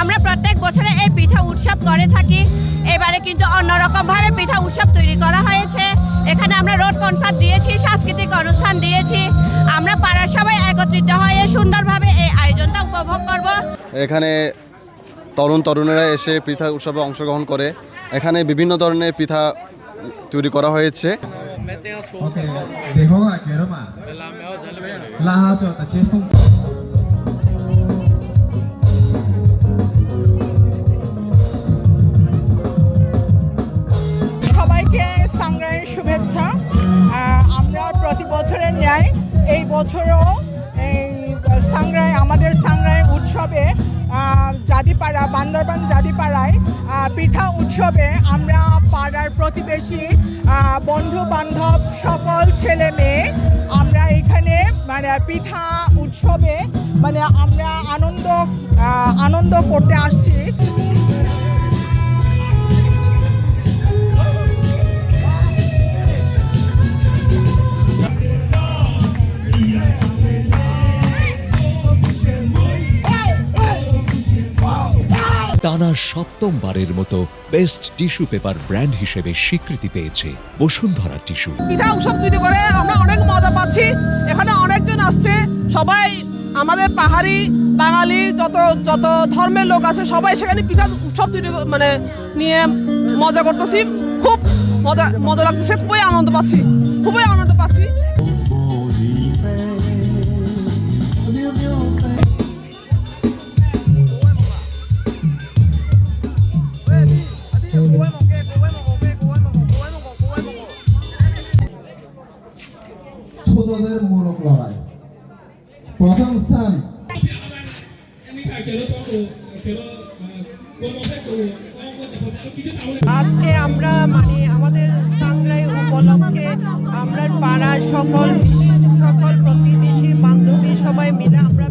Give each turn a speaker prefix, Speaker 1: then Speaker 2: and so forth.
Speaker 1: আমরা প্রত্যেক বছরে এই পিঠা উৎসব করে থাকি। এবারে কিন্তু অন্যরকমভাবে পিঠা উৎসব তৈরি করা হয়েছে। এখানে আমরা রোড কনসার্ট দিয়েছি, সাংস্কৃতিক অনুষ্ঠান দিয়েছি। আমরা পাড়ার সবাই একত্রিত হয়ে সুন্দরভাবে এই আয়োজনটা উপভোগ করব।
Speaker 2: এখানে তরুণ তরুণেরা এসে পিঠা উৎসবে অংশগ্রহণ করে। এখানে বিভিন্ন ধরনের পিঠা তৈরি করা হয়েছে।
Speaker 3: Ok, देखो quiero más. La hacho ta che tung.
Speaker 4: সবাইকে সংগ্রামের শুভেচ্ছা আমরা প্রতি বছরের ন্যায় এই বছরও এই সাংগ্রাই আমাদের সাংগ্রাই উৎসবে জাদিপাড়া বান্দরবান জাদিপাড়ায় পিঠা উৎসবে আমরা পাড়ার প্রতিবেশী বন্ধু বান্ধব সকল ছেলে মেয়ে, আমরা এখানে মানে পিঠা উৎসবে মানে আমরা আনন্দ আনন্দ করতে আসছি।
Speaker 5: টানা সপ্তমবারের মতো বেস্ট টিস্যু পেপার ব্র্যান্ড হিসেবে স্বীকৃতি পেয়েছে বসুন্ধরা টিস্যু
Speaker 6: পিঠা উৎসব তৈরি করে আমরা অনেক মজা পাচ্ছি। এখানে অনেকজন আসছে। সবাই আমাদের পাহাড়ি বাঙালি, যত যত ধর্মের লোক আছে, সবাই সেখানে পিঠা উৎসব তৈরি মানে নিয়ে মজা করতেছি। খুব মজা মজা লাগতেছে, খুবই আনন্দ পাচ্ছি। খুবই আনন্দ পাচ্ছি।
Speaker 3: ছোটদের লড়াই। প্রথম স্থান।
Speaker 4: আজকে আমরা মানে আমাদের সাংরাই উপলক্ষে আমরা পাড়ার সকল সকল প্রতিবেশী, বান্ধবী সবাই মিলে আমরা